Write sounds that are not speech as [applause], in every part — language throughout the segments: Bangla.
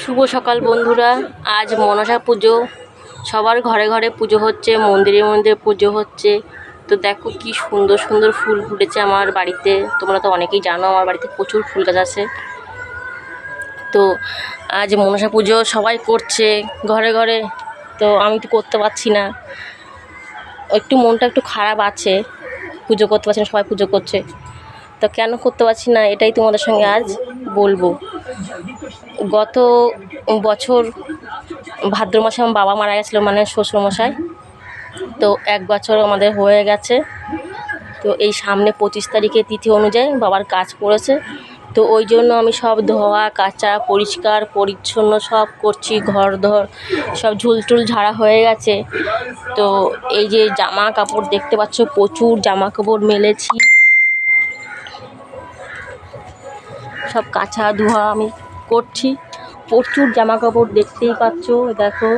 শুভ সকাল বন্ধুরা। আজ মনসা পুজো। সবার ঘরে ঘরে পুজো হচ্ছে, মন্দিরে মন্দিরে পুজো হচ্ছে। তো দেখো কি সুন্দর সুন্দর ফুল ফুটেছে আমার বাড়িতে। তোমরা তো অনেকেই জানো আমার বাড়িতে প্রচুর ফুল গাছ আছে। তো আজ মনসা পুজো সবাই করছে ঘরে ঘরে। তো আমি তো করতে পারছি না। একটু মনটা একটু খারাপ আছে। পুজো করতে পারছি না, সবাই পুজো করছে। তো কেন করতে পারছি না, এটাই তোমাদের সঙ্গে আজ বলব। গত বছর ভাদ্র মাসে আমার বাবা মারা গেছিল মানে শ্বশুরমশাই। তো এক বছর আমাদের হয়ে গেছে। তো এই সামনে পঁচিশ তারিখে তিথি অনুযায়ী বাবার কাজ পড়েছে। তো ওই জন্য আমি সব ধোয়া, কাচা, পরিষ্কার, পরিচ্ছন্ন সব করছি, ঘর ধর, সব ঝুলটুল ঝাড়া হয়ে গেছে। তো এই যে জামা কাপড় দেখতে পাচ্ছ, প্রচুর জামা কাপড় মেলেছি। সব কাঁচা ধোয়া আমি করছি। প্রচুর জামা কাপড় দেখতেই পাচ্ছ, দেখো।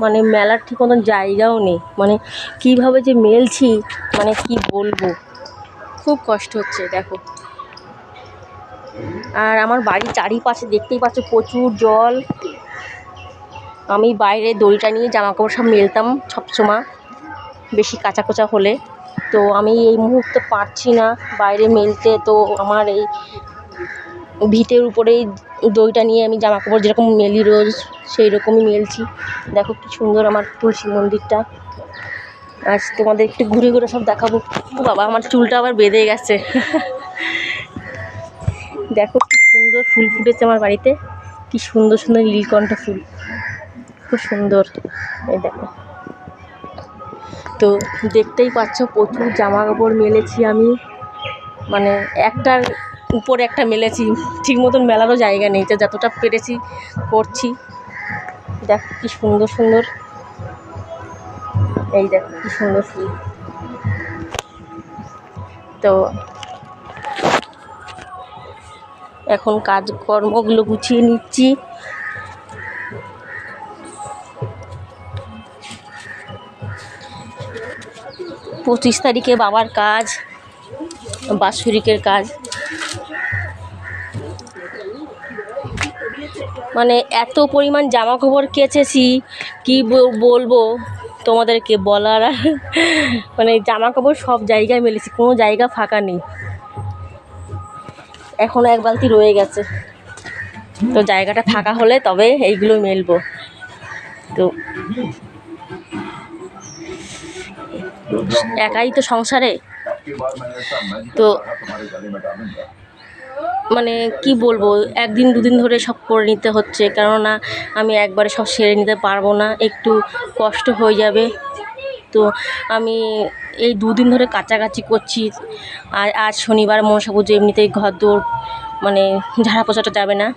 মানে মেলার ঠিক মতন জায়গাও নেই। মানে কীভাবে যে মেলছি মানে কি বলব? খুব কষ্ট হচ্ছে, দেখো। আর আমার বাড়ির চারিপাশে দেখতেই পাচ্ছ প্রচুর জল। আমি বাইরে দড়িটা নিয়ে জামা কাপড় সব মেলতাম সবসময়, বেশি কাঁচা কোচা হলে। তো আমি এই মুহূর্তে পারছি না বাইরে মেলতে। তো আমার এই ভিতের উপরেই দইটা নিয়ে আমি জামা কাপড় যেরকম মেলি রোজ সেই রকমই মেলছি। দেখো কি সুন্দর আমার তুলসী মন্দিরটা। আজ তোমাদের একটু ঘুরে ঘুরে সব দেখাবো। বাবা, আমার চুলটা আবার বেঁধে গেছে। দেখো কি সুন্দর ফুল ফুটেছে আমার বাড়িতে। কি সুন্দর সুন্দর নীলকণ্ঠ ফুল। খুব সুন্দর। এই দেখো। তো দেখতেই পাচ্ছ, প্রচুর জামা কাপড় মেলেছি আমি। মানে একটার উপরে একটা মেলেছি, ঠিক মতন মেলারও জায়গা নেই যতটা পেরেছি করছি। দেখ কি সুন্দর সুন্দর। এই দেখ কি সুন্দর ফুল। তো এখন কাজকর্মগুলো গুছিয়ে নিচ্ছি। পঁচিশ তারিখে বাবার কাজ, বাৎসরিকের কাজ। মানে এত পরিমাণ জামা কাপড় কেচেছি, কি বলব তোমাদেরকে বলার [laughs] মানে জামা কাপড় সব জায়গায় মেলেছি, কোনো জায়গা ফাঁকা নেই। এখনও এক বালতি রয়ে গেছে। তো জায়গাটা ফাঁকা হলে তবে এইগুলো মেলবো। তো একাই তো সংসারে? তো মানে কি বলব, একদিন দুদিন ধরে সব করে নিতে হচ্ছে। কেননা আমি একবারে সব সেরে নিতে পারব না, একটু কষ্ট হয়ে যাবে। তো আমি এই দুদিন ধরে কাচাকাচি করছি। আর আজ শনিবার মনসা পুজো, এমনিতেই ঘর দৌড় মানে ঝাড়া পোছাটা যাবে না।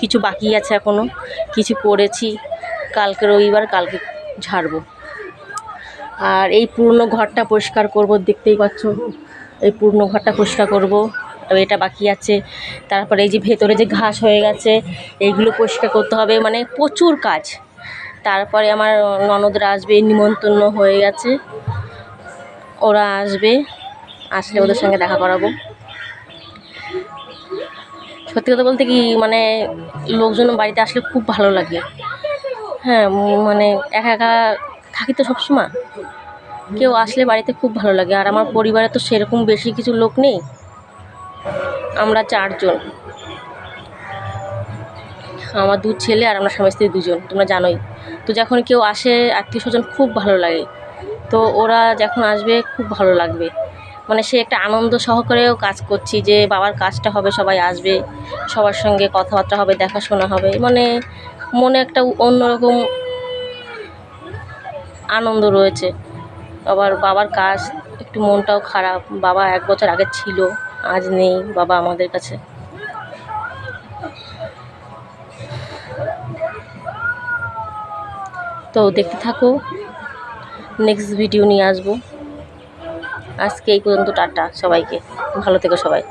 কিছু বাকি আছে এখনও কিছু করেছি। কালকে রবিবার, কালকে ঝাড়বো। আর এই পুরনো ঘরটা পরিষ্কার করব, দেখতেই পাচ্ছ। এই পুরনো ঘরটা পরিষ্কার করব। এটা বাকি আছে। তারপরে এই যে ভেতরে যে ঘাস হয়ে গেছে, এইগুলো পরিষ্কার করতে হবে। মানে প্রচুর কাজ। তারপরে আমার ননদরা আসবে, নিমন্ত্রণ হয়ে গেছে। ওরা আসবে, আসলে ওদের সঙ্গে দেখা করাবো। সত্যি কথা বলতে কি মানে লোকজন বাড়িতে আসলে খুব ভালো লাগে। হ্যাঁ মানে একা একা থাকি তো সবসময়। কেউ আসলে বাড়িতে খুব ভালো লাগে। আর আমার পরিবারে তো সেরকম বেশি কিছু লোক নেই। আমরা চারজন। আমার দু ছেলে আর আমরা স্বামী স্ত্রী দুজন, তোমরা জানোই। তো যখন কেউ আসে আত্মীয় স্বজন খুব ভালো লাগে। তো ওরা যখন আসবে, খুব ভালো লাগবে। মানে সে একটা আনন্দ সহকারেও কাজ করছি যে, বাবার কাজটা হবে, সবাই আসবে, সবার সঙ্গে কথাবার্তা হবে, দেখাশোনা হবে। মানে মনে একটা অন্যরকম আনন্দ রয়েছে। আবার বাবার কাজ, একটু মনটাও খারাপ। বাবা এক বছর আগে ছিল। আজ নেই বাবা আমাদের কাছে। তো দেখতে থাকো নেক্সট ভিডিও নিয়ে আসব। আজকে এই পর্যন্ত টাটা সবাইকে। ভালো থেকো সবাই।